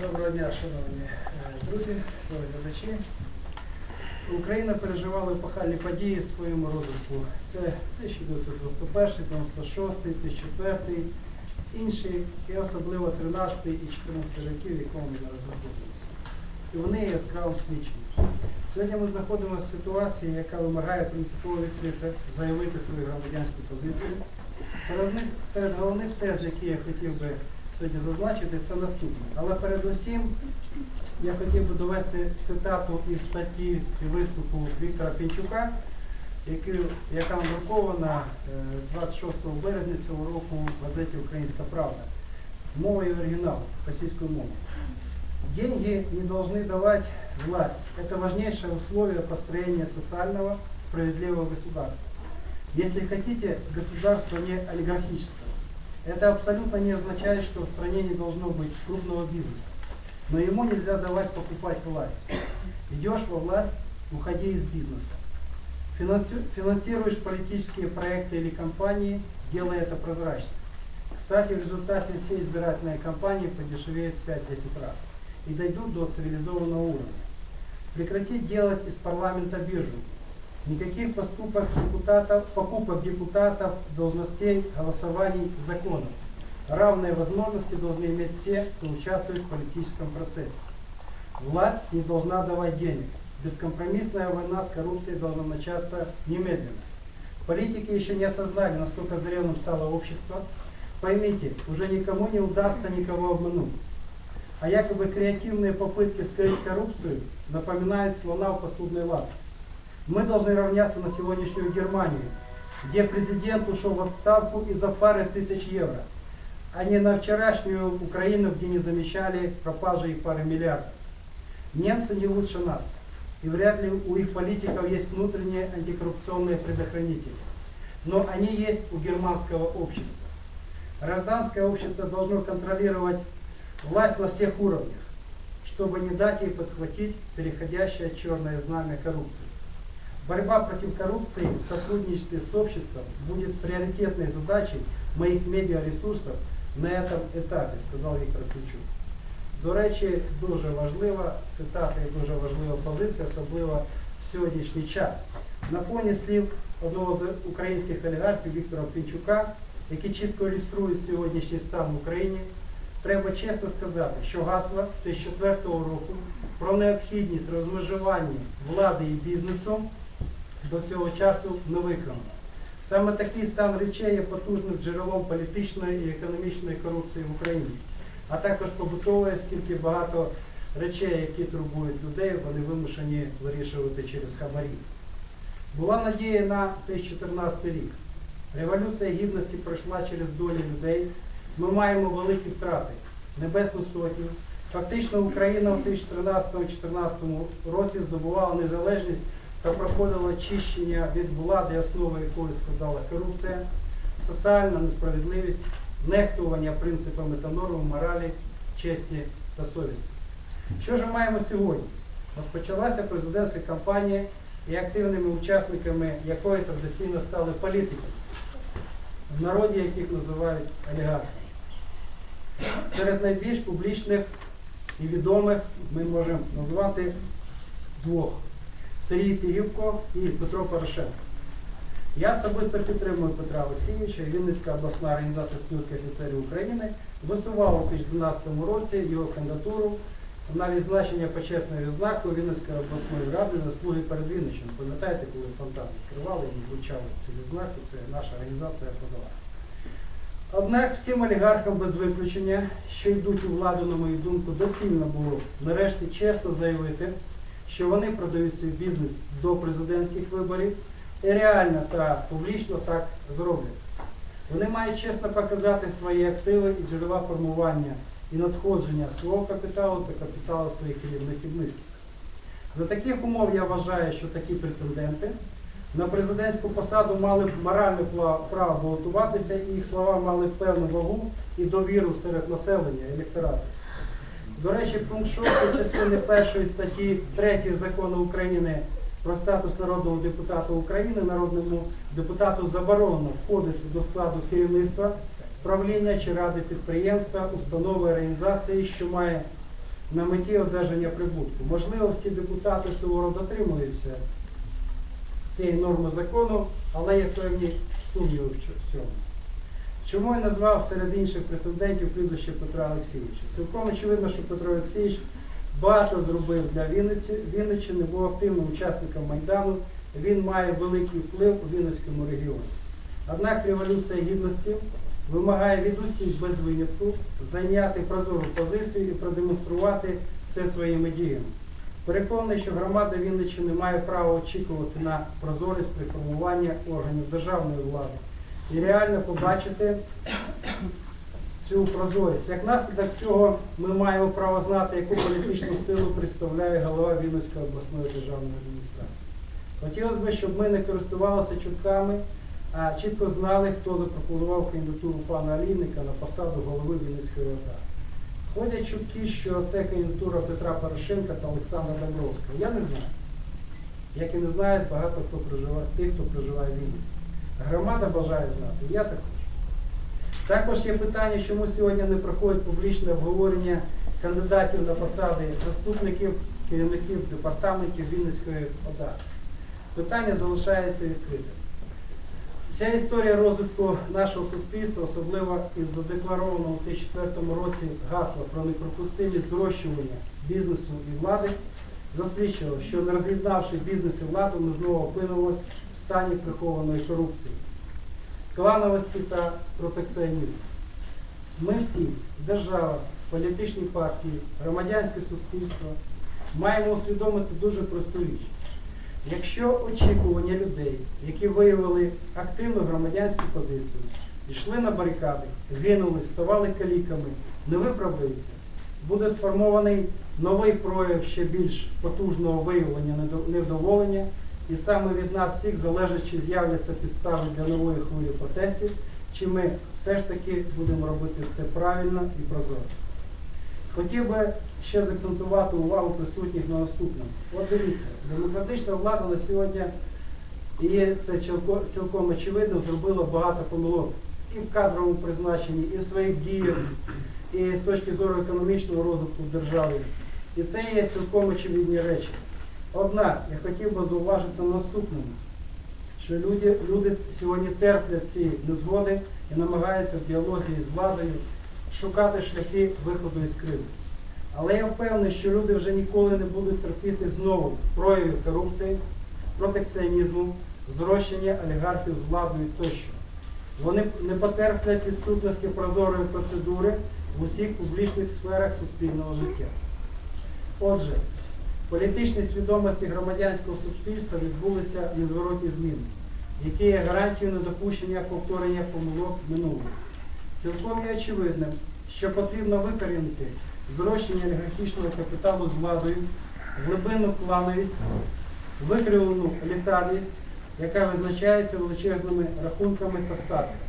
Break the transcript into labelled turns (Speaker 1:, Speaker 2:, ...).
Speaker 1: Доброго дня, шановні е, друзі, дорогі глядачі. Україна переживала епохальні події в своєму розвитку. Це 1991, 96, 2004, інші, і особливо 13 і 14 роки, в якому ми зараз знаходимося. І вони яскраво свідчені. Сьогодні ми знаходимося в ситуації, яка вимагає принципово відкрито заявити свою громадянську позицію. Серед, них, серед головних тез, які я хотів би сьогодні зазначити, це наступне. Але передусім я хотів би довести цитату із статті і виступу Віктора Пінчука, який- яка надрукована е, 26 березня цього року в газеті Українська Правда. Мовою оригіналу, російською мовою. Деньги не должны давать власть. Это важнейшее условие построения социального справедливого государства. Если хотите, государство не олигархического. Это абсолютно не означает, что в стране не должно быть крупного бизнеса. Но ему нельзя давать покупать власть. Идешь во власть, уходи из бизнеса. Финанси- Финансируешь политические проекты или компании, делай это прозрачно. Кстати, в результате все избирательные кампании подешевеют в 5-10 раз и дойдут до цивилизованного уровня. Прекратить делать из парламента биржу. Никаких поступок депутатов, покупок депутатов, должностей, голосований, законов. Равные возможности должны иметь все, кто участвует в политическом процессе. Власть не должна давать денег. Бескомпромиссная война с коррупцией должна начаться немедленно. Политики еще не осознали, насколько зрелым стало общество. Поймите, уже никому не удастся никого обмануть. А якобы креативные попытки скрыть коррупцию напоминают слона в посудной лавке. Мы должны равняться на сегодняшнюю Германию, где президент ушел в отставку из-за пары тысяч евро, а не на вчерашнюю Украину, где не замечали пропажи и пары миллиардов. Немцы не лучше нас, и вряд ли у их политиков есть внутренние антикоррупционные предохранители. Но они есть у германского общества. Гражданское общество должно контролировать власть на всех уровнях, чтобы не дать ей подхватить переходящее черное знамя коррупции. Борьба против коррупции в сотрудничестве с обществом будет приоритетной задачей моих медіаресурсів на этом етапі, сказав Віктор Ключук. До речі, дуже важлива цитата і дуже важлива позиція, особливо в сьогоднішній час. На фоні слів одного з українських олігархів Віктора Пінчука, який чітко ілюструє сьогоднішній стан в Україні, треба чесно сказати, що гасло 2004 року про необхідність розмежування влади і бізнесу до цього часу не виконано. Саме такий стан речей є потужним джерелом політичної і економічної корупції в Україні, а також побутової, оскільки багато речей, які турбують людей, вони вимушені вирішувати через хабарі. Була надія на 2014 рік. Революція гідності пройшла через долі людей. Ми маємо великі втрати, Небесну Сотню. Фактично Україна у 2013-2014 році здобувала незалежність та проходила очищення від влади, основи якої складала корупція, соціальна несправедливість, нехтування принципами та нормами моралі, честі та совісті. Що ж ми маємо сьогодні? Розпочалася президентська кампанія і активними учасниками якої традиційно стали політики, в народі яких називають олігархами. Серед найбільш публічних і відомих ми можемо назвати двох. Сергій Пігівко і Петро Порошенко. Я особисто підтримую Петра Олексійовича, Вінницька обласна організація спілки офіцерів України висувала у 2012 році його кандидатуру на відзначення почесної відзнаки Вінницької обласної ради заслуги перед Вінниччиною. Пам'ятаєте, коли фонтан відкривали і вручали цю відзнаку, це наша організація подала. Однак всім олігархам без виключення, що йдуть у владу, на мою думку, доцільно було нарешті чесно заявити, що вони продають свій бізнес до президентських виборів і реально та публічно так зроблять. Вони мають чесно показати свої активи і джерела формування і надходження свого капіталу та капіталу своїх керівників мислів. За таких умов я вважаю, що такі претенденти на президентську посаду мали б моральне право балотуватися, і їх слова мали б певну вагу і довіру серед населення, електорату. До речі, пункт 6 частини 1 статті 3 закону України про статус народного депутата України народному депутату заборонено входити до складу керівництва, правління чи ради підприємства, установи організації, що має на меті одержання прибутку. Можливо, всі депутати суворо дотримуються цієї норми закону, але є певні сумніви в цьому. Чому я назвав серед інших претендентів прізвище Петра Олексійовича? Цілком очевидно, що Петро Олексійович багато зробив для Вінниці, Вінниччини, був активним учасником Майдану, він має великий вплив у Вінницькому регіоні. Однак революція гідності вимагає від усіх без винятку зайняти прозору позицію і продемонструвати це своїми діями. Переконаний, що громада Вінниччини має право очікувати на прозорість при формуванні органів державної влади і реально побачити цю прозорість. Як наслідок цього ми маємо право знати, яку політичну силу представляє голова Вінницької обласної державної адміністрації. Хотілося б, щоб ми не користувалися чутками, а чітко знали, хто запропонував кандидатуру пана Алійника на посаду голови Вінницької ОДА. Ходять чутки, що це кандидатура Петра Порошенка та Олександра Добровського. Я не знаю. Як і не знають багато хто проживає, тих, хто проживає в Вінниці. Громада бажає знати, я також. Також є питання, чому сьогодні не проходить публічне обговорення кандидатів на посади заступників, керівників департаментів Вінницької ОДА. Питання залишається відкритим. Ця історія розвитку нашого суспільства, особливо із задекларованого у 2004 році гасла про неприпустимість зрощування бізнесу і влади, засвідчило, що не роз'єднавши бізнес і владу, знову опинимось в стані прихованої корупції, клановості та протекціонізму. Ми всі, держава, політичні партії, громадянське суспільство, маємо усвідомити дуже просту річ. Якщо очікування людей, які виявили активну громадянську позицію, йшли на барикади, гинули, ставали каліками, не виправдаються, буде сформований новий прояв ще більш потужного виявлення невдоволення, і саме від нас всіх залежить, чи з'являться підстави для нової хвилі протестів, чи ми все ж таки будемо робити все правильно і прозоро. Хотів би ще закцентувати увагу присутніх на наступному. От дивіться, демократична влада на сьогодні, і це цілком очевидно, зробила багато помилок і в кадровому призначенні, і в своїх діях, і з точки зору економічного розвитку держави. І це є цілком очевидні речі. Однак я хотів би зауважити на наступному, що люди, люди сьогодні терплять ці незгоди і намагаються в діалозі з владою шукати шляхи виходу із кризи. Але я впевнений, що люди вже ніколи не будуть терпіти знову проявів корупції, протекціонізму, зрощення олігархів з владою тощо. Вони не потерплять відсутності прозорої процедури в усіх публічних сферах суспільного життя. Отже, політичній свідомості громадянського суспільства відбулися незворотні зміни, які є гарантією недопущення повторення помилок минулого. Цілком є очевидним, що потрібно викорінити зрощення олігархічного капіталу з владою, глибинну клановість, викривлену елітарність, яка визначається величезними рахунками та статками.